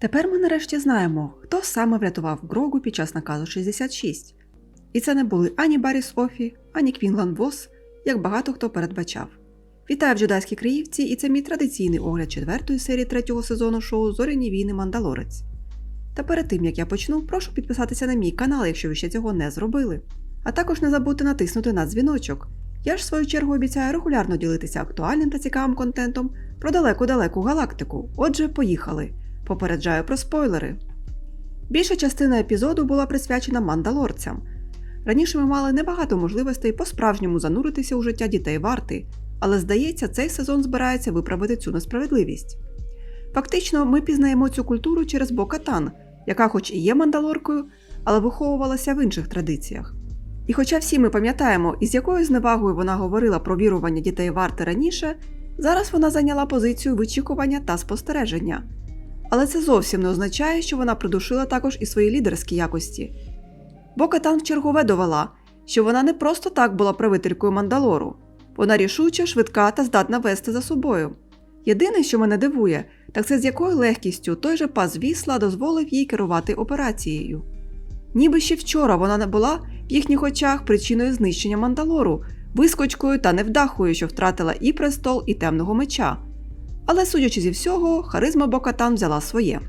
Тепер ми нарешті знаємо, хто саме врятував Грогу під час наказу 66. І це не були ані Баріс Офі, ані Квінлан Вос, як багато хто передбачав. Вітаю в Джедайській Криївці, і це мій традиційний огляд четвертої серії третього сезону шоу Зоряні війни Мандалорець. Та перед тим як я почну, прошу підписатися на мій канал, якщо ви ще цього не зробили. А також не забудьте натиснути на дзвіночок. Я ж в свою чергу обіцяю регулярно ділитися актуальним та цікавим контентом про далеку-далеку галактику. Отже, поїхали. Попереджаю про спойлери. Більша частина епізоду була присвячена мандалорцям. Раніше ми мали небагато можливостей по-справжньому зануритися у життя дітей варти, але здається, цей сезон збирається виправити цю несправедливість. Фактично, ми пізнаємо цю культуру через Бокатан, яка, хоч і є мандалоркою, але виховувалася в інших традиціях. І хоча всі ми пам'ятаємо, із якою зневагою вона говорила про вірування дітей варти раніше, зараз вона зайняла позицію вичікування та спостереження. Але це зовсім не означає, що вона придушила також і свої лідерські якості. Бокатан вчергове довела, що вона не просто так була правителькою Мандалору, вона рішуча, швидка та здатна вести за собою. Єдине, що мене дивує, так це з якою легкістю той же пас вісла дозволив їй керувати операцією. Ніби ще вчора вона не була в їхніх очах причиною знищення Мандалору, вискочкою та невдахою, що втратила і престол, і темного меча. Але, судячи зі всього, харизма Бокатан взяла своє.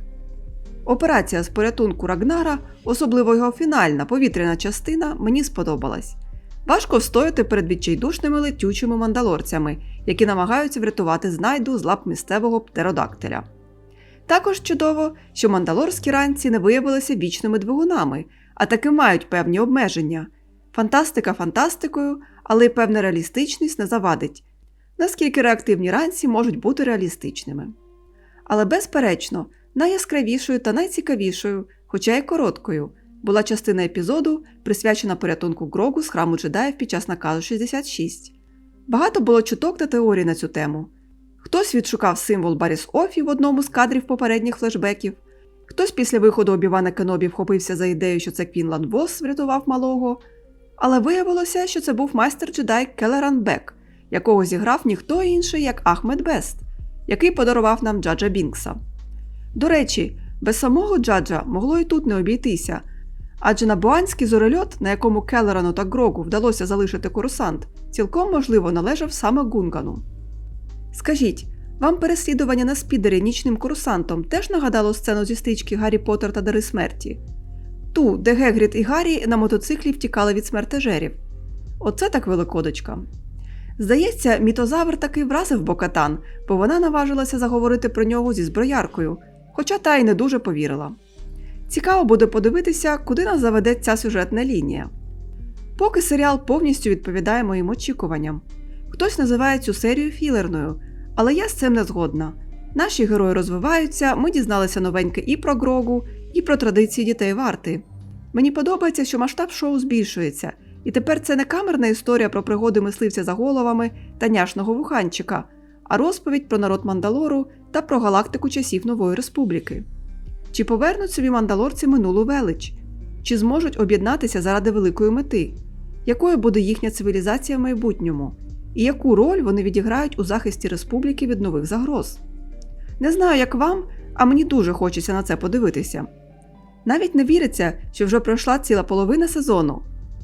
Операція з порятунку Рагнара, особливо його фінальна повітряна частина, мені сподобалась. Важко встояти перед відчайдушними летючими мандалорцями, які намагаються врятувати знайду з лап місцевого птеродактиля. Також чудово, що мандалорські ранці не виявилися вічними двигунами, а таки мають певні обмеження. Фантастика фантастикою, але й певна реалістичність не завадить, наскільки реактивні ранці можуть бути реалістичними. Але, безперечно, найяскравішою та найцікавішою, хоча й короткою, була частина епізоду, присвячена порятунку Грогу з храму джедаїв під час наказу 66. Багато було чуток та теорій на цю тему. Хтось відшукав символ Баріс Офі в одному з кадрів попередніх флешбеків, хтось після виходу Обівана Кенобі вхопився за ідею, що це Квінлан Вос врятував малого. Але виявилося, що це був майстер джедай Келеран Бек, якого зіграв ніхто інший, як Ахмед Бест, який подарував нам Джаджа Бінкса. До речі, без самого Джаджа могло і тут не обійтися, адже набуанський зорельот, на якому Келерану та Грогу вдалося залишити курсант, цілком можливо належав саме Гунгану. Скажіть, вам переслідування на спідері нічним курсантом теж нагадало сцену зі стички Гаррі Поттер та Дари смерті? Ту, де Гегрід і Гаррі на мотоциклі втікали від смертежерів. Оце так великодочка. Здається, мітозавр таки вразив Бокатан, бо вона наважилася заговорити про нього зі зброяркою, хоча та й не дуже повірила. Цікаво буде подивитися, куди нас заведе ця сюжетна лінія. Поки серіал повністю відповідає моїм очікуванням. Хтось називає цю серію філерною, але я з цим не згодна. Наші герої розвиваються, ми дізналися новеньке і про Грогу, і про традиції дітей варти. Мені подобається, що масштаб шоу збільшується, і тепер це не камерна історія про пригоди мисливця за головами та няшного вуханчика, а розповідь про народ Мандалору та про галактику часів Нової Республіки. Чи повернуть собі мандалорці минулу велич? Чи зможуть об'єднатися заради великої мети? Якою буде їхня цивілізація в майбутньому? І яку роль вони відіграють у захисті республіки від нових загроз? Не знаю, як вам, а мені дуже хочеться на це подивитися. Навіть не віриться, що вже пройшла ціла половина сезону.